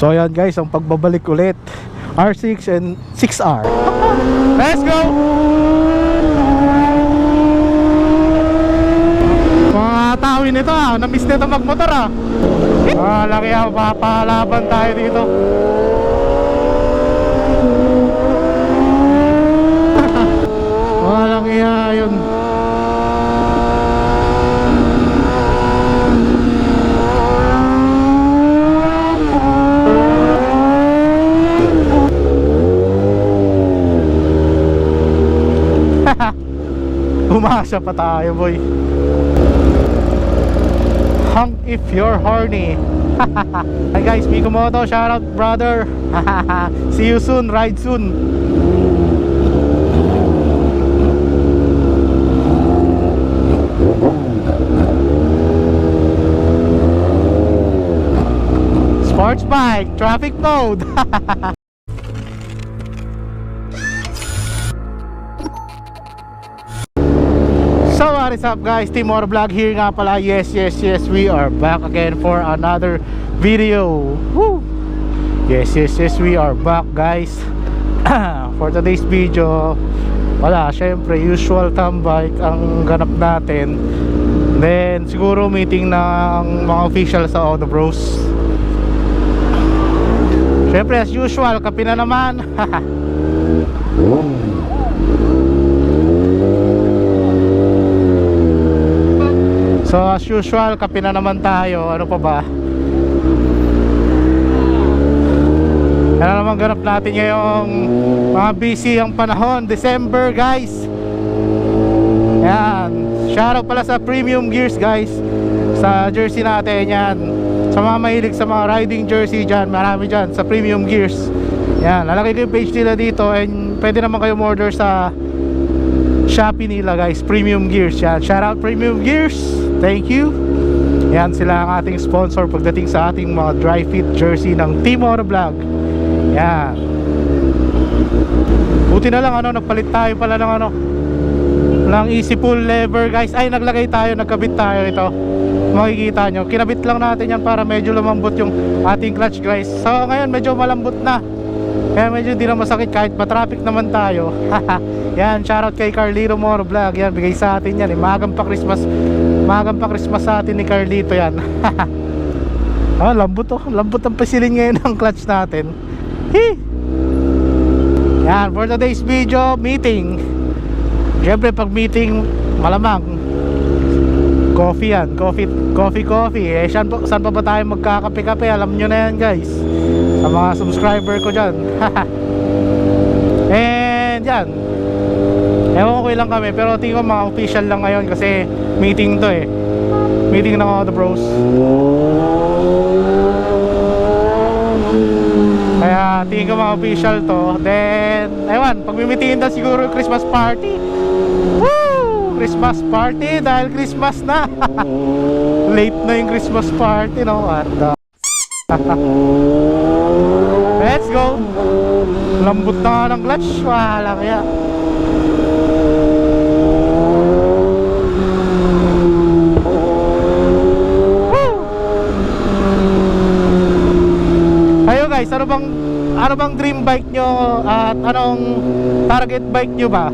So ayan guys, ang pagbabalik ulit. R6 and 6R Let's go! Mga tawin nito ah, na-miss nito magmotor ah. Ah, laki ah, papalaban tayo dito. Walang iya yun Umasa pa tayo boy. Hunk if you're horny. Hi guys, Miko Moto, shout out brother. See you soon, ride soon. Sports bike, traffic mode what is up guys, Timor Vlog here nga pala. Yes, yes, yes, we are back again for another video. Woo! Yes, yes, yes, we are back guys. For today's video Wala, syempre, usual tambike ang ganap natin. Then, siguro meeting ng mga official sa Auto Bros. Syempre, as usual, kape na naman So as usual, kape na naman tayo. Ano pa ba? Ano naman ganap natin ngayong mga busy ang panahon. December guys. Yan. Shoutout pala sa Premium Gears guys. Sa jersey natin yan. Sa mga mahilig sa mga riding jersey dyan. Marami dyan sa Premium Gears. Yan. Lalagay ko yung page nila dito. And pwede naman kayo order sa Shopee nila guys Premium Gears yan Shout out Premium Gears Thank you Yan sila ang ating sponsor Pagdating sa ating mga dry fit jersey Ng Team Auto Vlog Yan Buti na lang ano Nagpalit tayo pala ng ano Ng easy pull lever guys Ay naglagay tayo Nagkabit tayo ito Makikita nyo Kinabit lang natin yan Para medyo lumambot yung ating clutch guys So ngayon medyo malambot na kaya medyo di na masakit kahit pa-traffic naman tayo. yan, shoutout kay Carlito Moro Vlog. Yan, bigay sa atin yan. Eh. Magang pa Christmas. Magang pa Christmas sa atin ni Carlito yan. ah, lambot oh. Lambot ang pasilin ngayon ng clutch natin. Hi! Yan, for today's video, meeting. Siyempre, pag meeting, malamang, coffee yan. Coffee, coffee, coffee. Eh, saan, po, saan pa ba tayo magkakape-kape? Alam nyo na yan, guys. Sa mga subscriber ko dyan. And yan. Ewan ko ilang kami. Pero tingin ko mga official lang ngayon kasi meeting to eh. Meeting ng Auto Bros. Kaya tingin ko mga official to. Then, ewan, pag mimitingin na siguro Christmas party. Woo! Christmas party dahil Christmas na. Late na yung Christmas party, no? What the Let's go! Lambot na ng clutch. Wala kaya. Woo! Ayo guys, ano bang ano bang dream bike nyo at anong target bike nyo ba?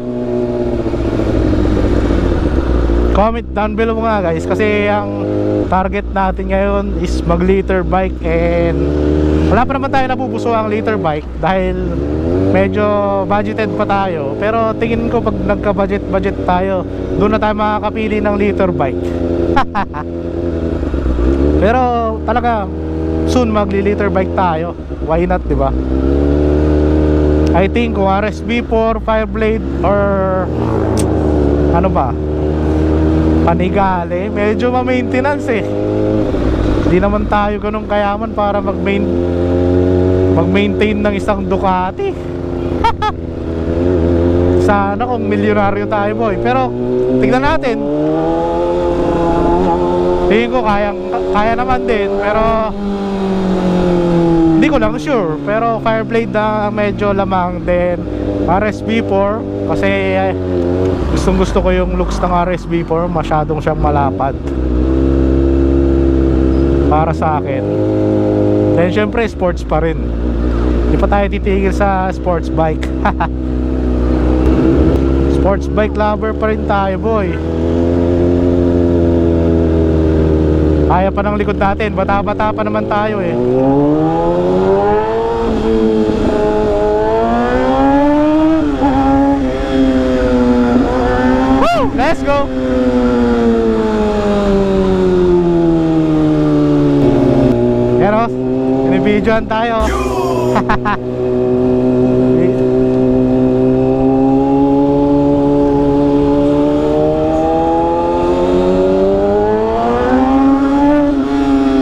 Comment down below mga guys kasi ang target natin ngayon is mag liter bike and wala pa naman tayo napupuso ang liter bike dahil medyo budgeted pa tayo pero tingin ko pag nagka budget budget tayo doon na tayo makakapili ng liter bike pero talaga soon magli liter bike tayo why not di ba I think kung RSB4 Fireblade or ano ba Panigale, medyo ma-maintenance eh. Hindi naman tayo ganun kayaman para mag-main mag-maintain ng isang Ducati. Sana kung milyonaryo tayo boy. Pero tignan natin. Tingin ko kaya, kaya naman din pero ko lang sure pero Fireblade na medyo lamang din RSB4 kasi eh, gustong gusto ko yung looks ng RSB4 masyadong siyang malapad para sa akin Then syempre sports pa rin. Hindi pa tayo titigil sa sports bike. sports bike lover pa rin tayo, boy. Kaya pa ng likod natin, bata-bata pa naman tayo eh. Woo! Let's go! Pero, binibidyoan tayo.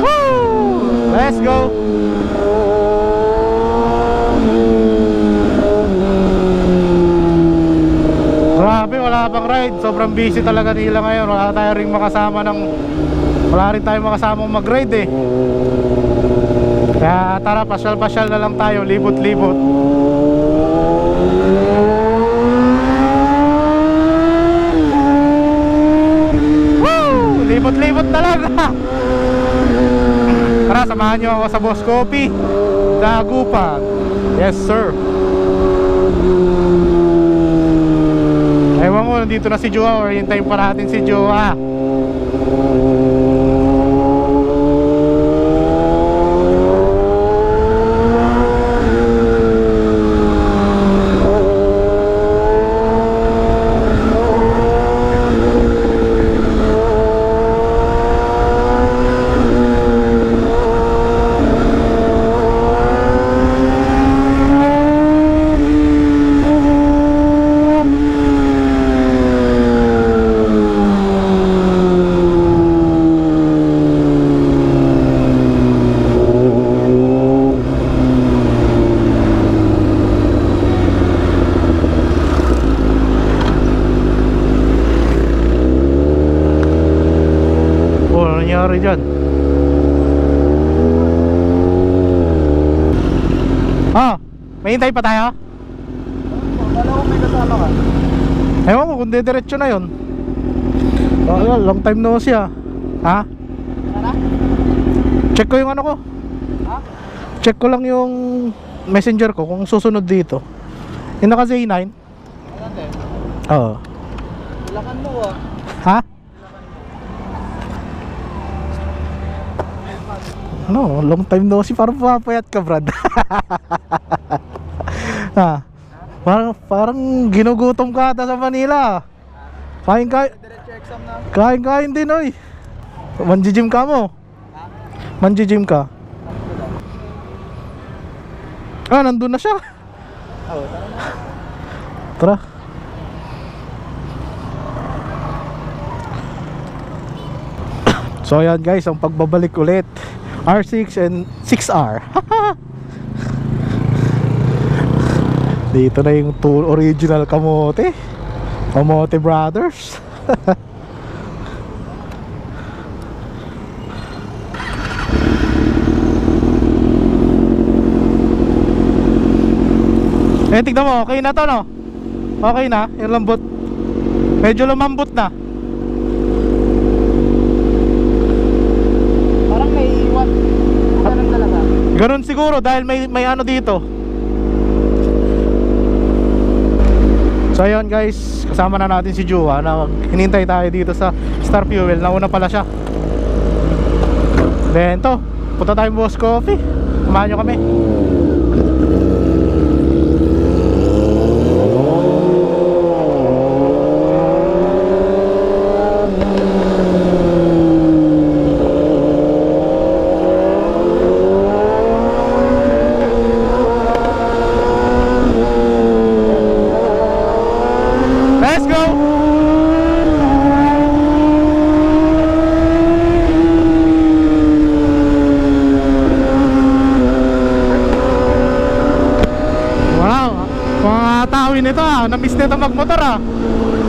Woo! Let's go! Grabe, wala pang ride. Sobrang busy talaga nila ngayon. Wala tayo ring makasama ng wala rin tayo makasamang mag-ride eh. Kaya tara, pasyal-pasyal na lang tayo, libot-libot. Libot-libot na lang. tara, samahan nyo ako sa Boss Coffee. Dagupan. Yes, sir. Ewan ko, nandito na si Joa or hintayin pa natin si Joa. Oh, ano nangyari dyan? Ah, may hintay pa tayo? Kala ko may kasama ka. Ewan ko kung diretso na yun. Wala, long time no siya. Ha? Tara? Check ko yung ano ko. Ha? Check ko lang yung messenger ko kung susunod dito. Yung naka Z9. Ano din? Oo. Lakan mo ah. Ano, long time no si parang papayat ka, Brad. ha? Parang, parang ginugutom ka ata sa Manila. Kain kain, kain kain din oy. Manjijim ka mo. Manjijim ka. Ah, nandun na siya. Tara. So ayan guys, ang pagbabalik ulit R6 and 6R Dito na yung two original kamote. Kamote Brothers. Eh tignan mo, okay na to no? Okay na, yung lambot. Medyo lumambot na Parang may iwan. Ganun talaga. Ganun siguro dahil may may ano dito. So ayun guys, kasama na natin si Jua na hinintay tayo dito sa Star Fuel. Nauna pala siya. Then to, punta tayong Boss Coffee. Samahan nyo kami. Let's go! Wow, mga tawin nito na-miss nito magmotor ah.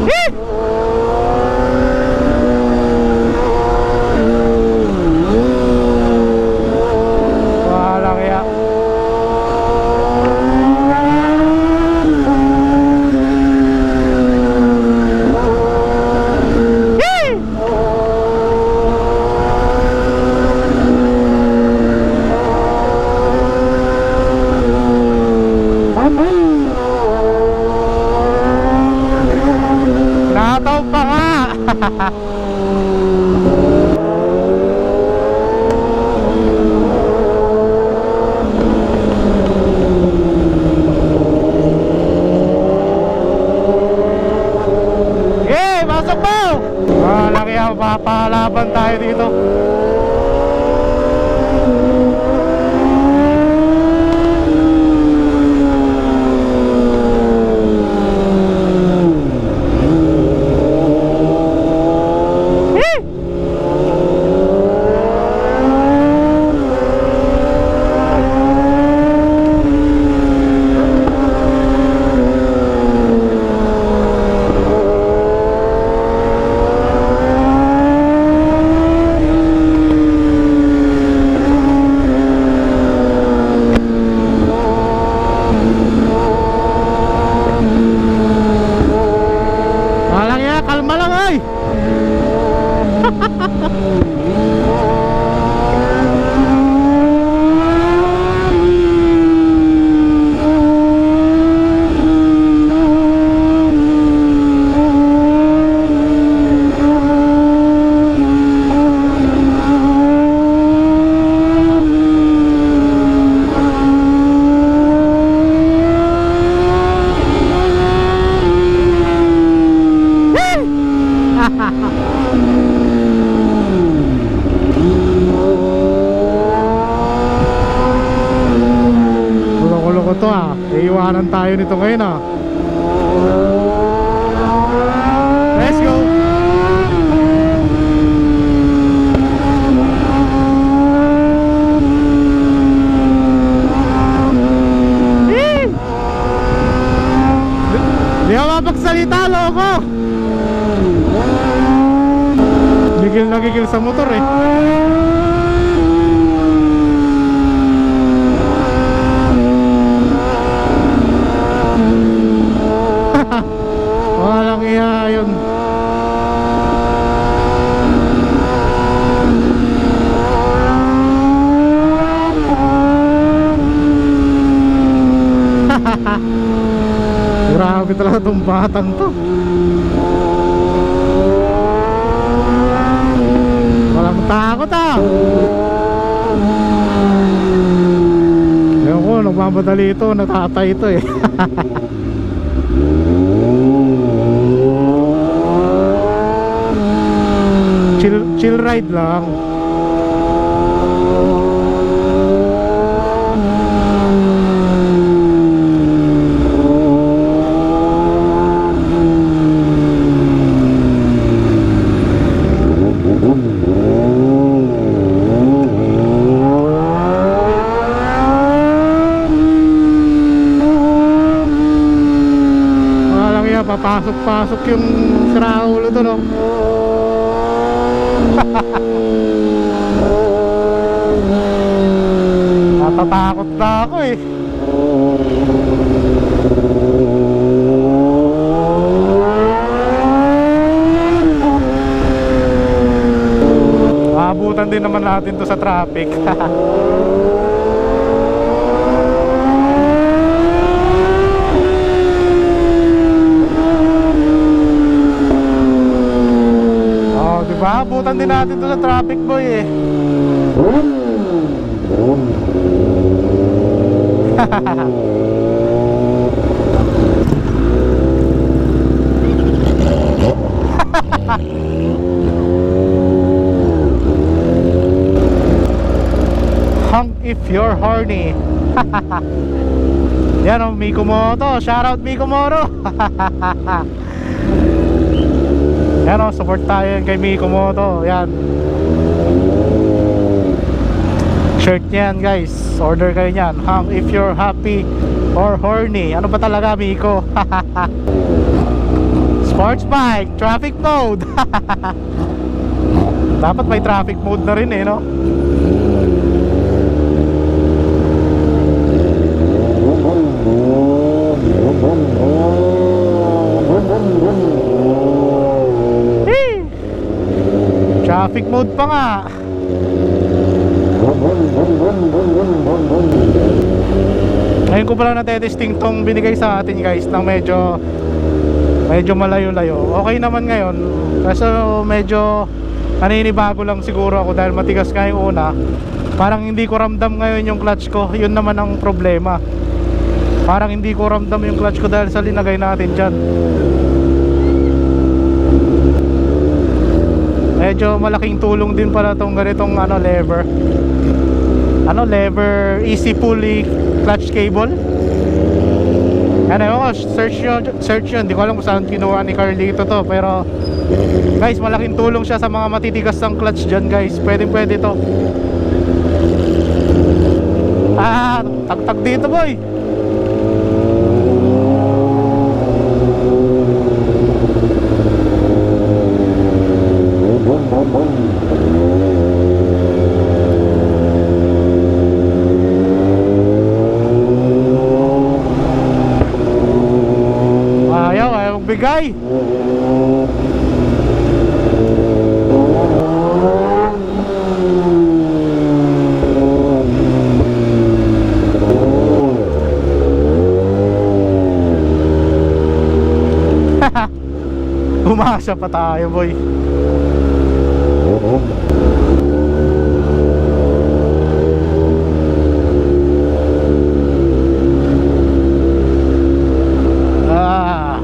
Eh! Walang iya. Yee! Eh, pasok mo! Ah, laki ako, papalaban tayo dito. Eh! Walang ya, kalma lang ay. Kulo-kulo ko to ah. Iiwanan tayo nito ngayon ah. Let's go! Eh! Di- Di ako mapagsalita, loko! Gigil na gigil sa motor eh. Walang iya yun. Grabe talaga tong batang to. Walang takot ah. Ewan ko, nagmamadali ito, natatay ito eh. chill, chill ride lang. Papasok-pasok yung siraulo to no. Natatakot na ako eh. Abutan din naman natin to sa traffic. Oh, di ba? Abutan din natin to sa traffic boy eh. Hunk if you're horny. Yan o, Miko Moto. Shoutout Miko Moro. Yan o, support tayo kay Miko Moto. Yan. Shirt niyan guys. Order kayo niyan. Hunk if you're happy or horny. Ano ba talaga Miko? Sports bike, traffic mode. Dapat may traffic mode na rin eh, no? Eh! Traffic mode pa nga. Ngayon ko pala natetesting tong binigay sa atin guys ng medyo medyo malayo-layo. Okay naman ngayon kaso medyo naninibago lang siguro ako dahil matigas nga yung una. Parang hindi ko ramdam ngayon yung clutch ko. Yun naman ang problema. Parang hindi ko ramdam yung clutch ko dahil sa linagay natin dyan medyo malaking tulong din pala tong ganitong ano lever. Ano lever easy pulley clutch cable. Ano yun ko search yun search yun. Hindi ko alam kung saan kinuha ni Carlito to pero guys malaking tulong siya sa mga matitigas ng clutch dyan guys. Pwede pwede to. Ah tagtag dito boy magbigay Umasa pa tayo boy Ah.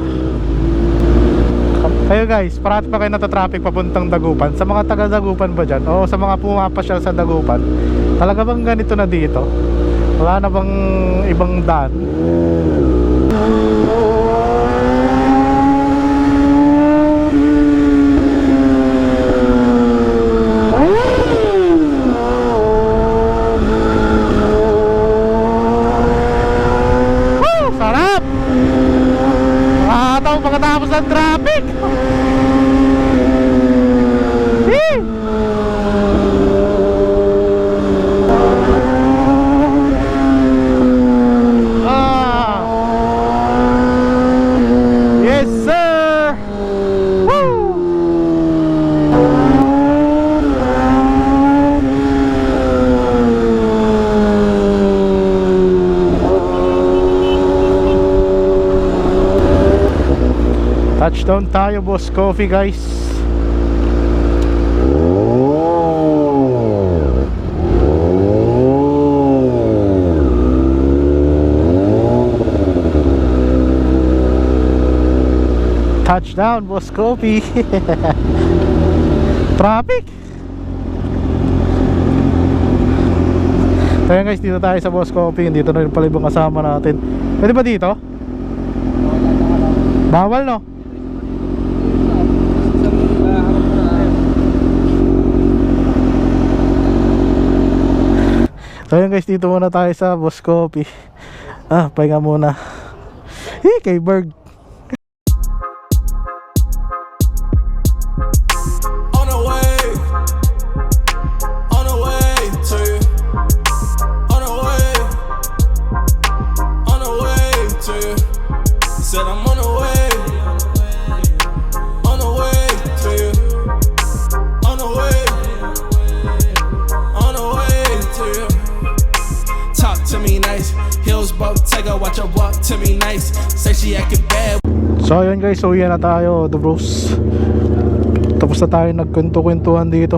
Kayo guys, parati pa kayo natatraffic papuntang Dagupan Sa mga taga Dagupan ba dyan? O sa mga pumapasyal sa Dagupan Talaga bang ganito na dito? Wala na bang ibang daan? Woo! Sarap! Nakakatawa pagkatapos ng traffic! Yee! Ah! Yes, sir! Woo! Touchdown tayo, boss coffee guys. Touchdown, boss coffee. Traffic. So guys, dito tayo sa boss coffee. Dito na rin pala kasama natin. Pwede ba dito? Bawal no? So yun guys, dito muna tayo sa Boss Coffee. Ah, pahinga muna. Eh, kay Berg. Nice, heels her, watch her walk to me nice. Say she acting bad. So ayun guys, uwi na tayo, the bros. Tapos na tayo nagkwento-kwentuhan dito.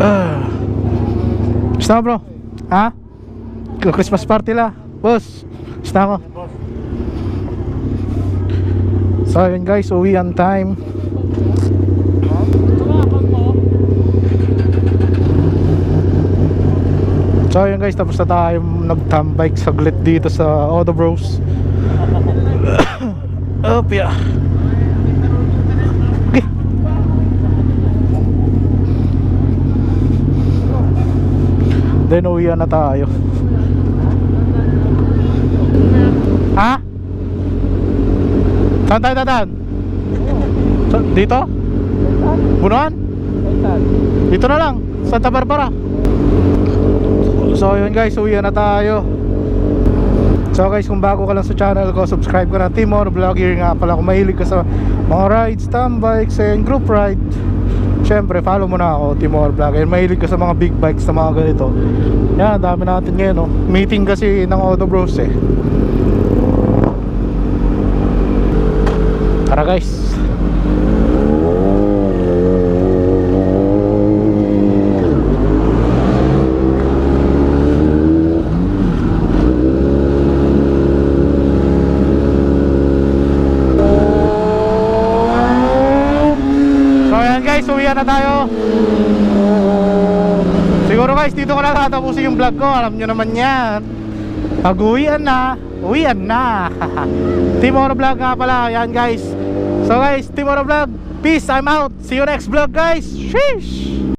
Ah. Basta bro? Ha? Christmas party la. Boss, basta ako. So ayun guys, uwi on time. So ayun guys, tapos na tayo nagtambike saglit dito sa Auto Bros. Up yeah. Okay. Then uwian na tayo. Ha? Saan tayo dadaan? Sa- dito? Bunuan? Dito na lang, Santa Barbara. So yun guys, uwi na tayo. So guys, kung bago ka lang sa channel ko, subscribe ka na Timor Vlogger nga pala kung mahilig ka sa mga rides, tam bikes, and group ride. Siyempre, follow mo na ako, Timor Vlogger. Mahilig ka sa mga big bikes na mga ganito. Yan, dami natin ngayon, no. Meeting kasi ng Auto Bros eh. Tara guys. So ayan guys, uwian na tayo. Siguro guys, dito ko na yung vlog ko. Alam nyo naman yan. Pag na, uwian na. Timoro Vlog nga pala. Yan guys. So guys, Timoro Vlog. Peace, I'm out. See you next vlog guys. Sheesh!